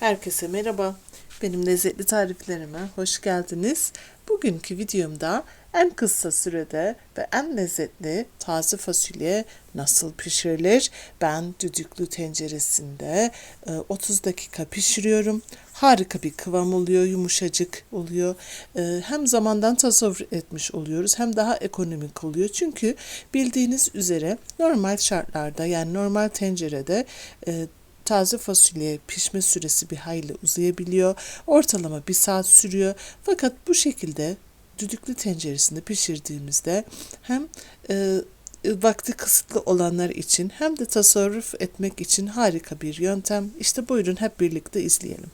Herkese merhaba. Benim lezzetli tariflerime hoş geldiniz. Bugünkü videomda en kısa sürede ve en lezzetli taze fasulye nasıl pişirilir? Ben düdüklü tenceresinde e, 30 dakika pişiriyorum. Harika bir kıvam oluyor, yumuşacık oluyor. E, Hem zamandan tasarruf etmiş oluyoruz hem daha ekonomik oluyor. Çünkü bildiğiniz üzere normal şartlarda yani normal tencerede e, taze fasulye pişme süresi bir hayli uzayabiliyor. Ortalama bir saat sürüyor. Fakat bu şekilde düdüklü tenceresinde pişirdiğimizde hem e, vakti kısıtlı olanlar için hem de tasarruf etmek için harika bir yöntem. İşte buyurun hep birlikte izleyelim.